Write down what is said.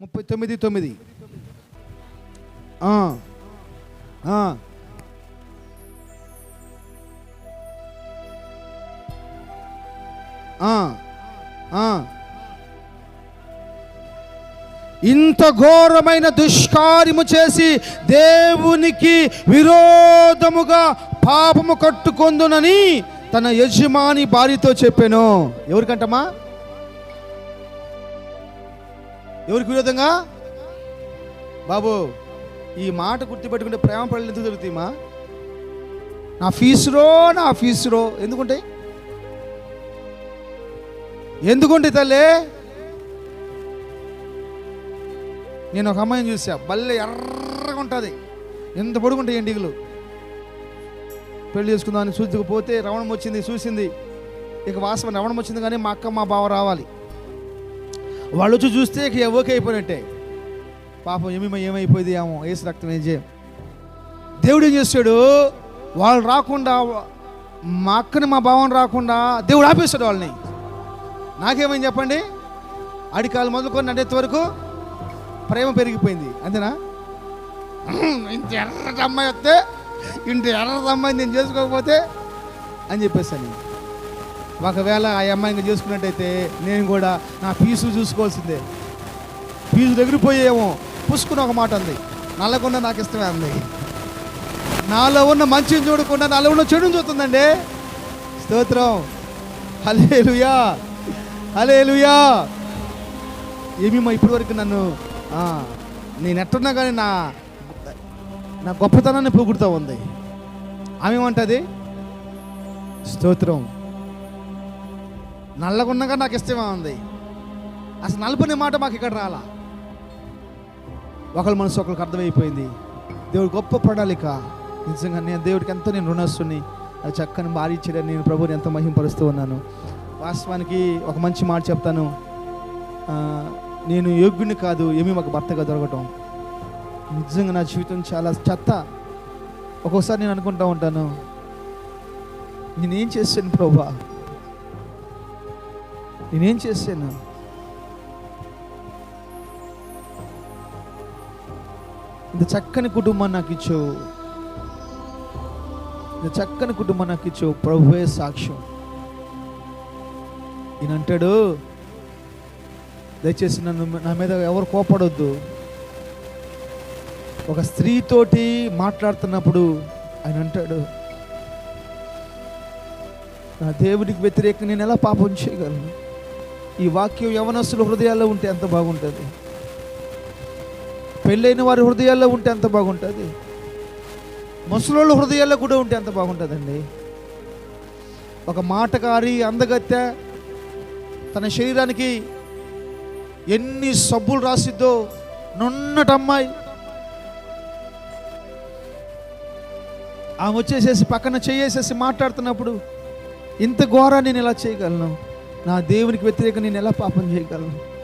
ముప్పై తొమ్మిది తొమ్మిది. ఇంత ఘోరమైన దుష్కార్యము చేసి దేవునికి విరోధముగా పాపము కట్టుకొందునని తన యజమాని భార్యతో చెప్పాను. ఎవరికంటమ్మా? ఎవరికి విరోధంగా? బాబు ఈ మాట గుర్తుపెట్టుకుంటే ప్రేమ పడలు ఎందుకు జరుగుతాయమ్మా నా ఫీజురో నా ఫీజురో. ఎందుకుంటాయి ఎందుకుంటే తల్లి? నేను ఒక అమ్మాయిని చూసా. బల్లె ఎర్రగా ఉంటుంది. ఎంత పొడుగుంటాయి ఎండిగలు. పెళ్ళి చేసుకుందామని చూసుకుపోతే రవణం వచ్చింది చూసింది. ఇక వాసన రవణం వచ్చింది కానీ మా అక్క మా బావ రావాలి. వాళ్ళు వచ్చి చూస్తే ఇక ఓకే అయిపోయినట్టే. పాపం ఏమేమో ఏమైపోయింది ఏమో ఏసు రక్తం ఏం చేయం. దేవుడు ఏం చేస్తాడు? వాళ్ళు రాకుండా మా అక్కని మా బావని రాకుండా దేవుడు ఆపేస్తాడు వాళ్ళని. నాకేమని చెప్పండి? అడికాలు మొదలుకొని నడేంత వరకు ప్రేమ పెరిగిపోయింది. అంతేనా? ఇంత ఎర్రటి అమ్మాయి వస్తే ఇంత ఎర్రటి అమ్మాయి నేను చేసుకోకపోతే అని చెప్పేసాను నేను. ఒకవేళ ఆ అమ్మాయిని చూసుకున్నట్టయితే నేను కూడా నా ఫీజు చూసుకోవాల్సిందే. ఫీజు ఎగిరిపోయేమో పుసుకుని ఒక మాట అంది. నల్లకుండా నాకు ఇష్టమే అంది. నాలో ఉన్న మంచిని చూడకుండా నాలో ఉన్న చెడుని చూస్తుందండి. స్తోత్రం. హలేలుయా హలేలుయా ఏమేమో ఇప్పటి వరకు నన్ను నేను ఎట్టున్నా కానీ నా నా గొప్పతనాన్ని పొగుడుతూ ఉంది. ఆమె ఏమంటుంది స్తోత్రం. నల్లగున్నగా నాకు ఇష్టమే ఉంది. అసలు నలుపుని మాట మాకు ఇక్కడ రాలా. ఒకరి మనసు ఒకరికి అర్థమైపోయింది. దేవుడు గొప్ప ప్రణాళిక. నిజంగా నేను దేవుడికి ఎంతో నేను రుణస్తుని అది చక్కని భారీ నేను ప్రభుని ఎంతో మహింపరుస్తూ ఉన్నాను. వాస్తవానికి ఒక మంచి మాట చెప్తాను. నేను యోగ్యుని కాదు ఏమీ మాకు భర్తగా దొరకటం. నిజంగా నా జీవితం చాలా చెత్త. ఒక్కోసారి నేను అనుకుంటా ఉంటాను. నేనేం చేశాను ప్రభా? నేనేం చేశాను? ఇంత చక్కని కుటుంబం నాకు ఇచ్చావు. ఇంత చక్కని కుటుంబం నాకు ఇచ్చావు ప్రభువే సాక్ష్యం. ఈయన అంటాడు దయచేసి నన్ను నా మీద ఎవరు కోపడొద్దు. ఒక స్త్రీతోటి మాట్లాడుతున్నప్పుడు ఆయన అంటాడు నా దేవుడికి వ్యతిరేకంగా నేను ఎలా పాపం చేయగలను? ఈ వాక్యం యవనస్తుల హృదయాల్లో ఉంటే ఎంత బాగుంటుంది? పెళ్ళైన వారి హృదయాల్లో ఉంటే ఎంత బాగుంటుంది? ముసలోళ్ళ హృదయాల్లో కూడా ఉంటే ఎంత బాగుంటుందండి? ఒక మాటకారి అందగత్తె తన శరీరానికి ఎన్ని సబ్బులు రాసిద్దో నున్నట అమ్మాయి ఆమె వచ్చేసేసి పక్కన చేయేసేసి మాట్లాడుతున్నప్పుడు ఇంత ఘోరా నేను ఎలా చేయగలను? నా దేవునికి వ్యతిరేకంగా నేను ఎలా పాపం చేయగలను?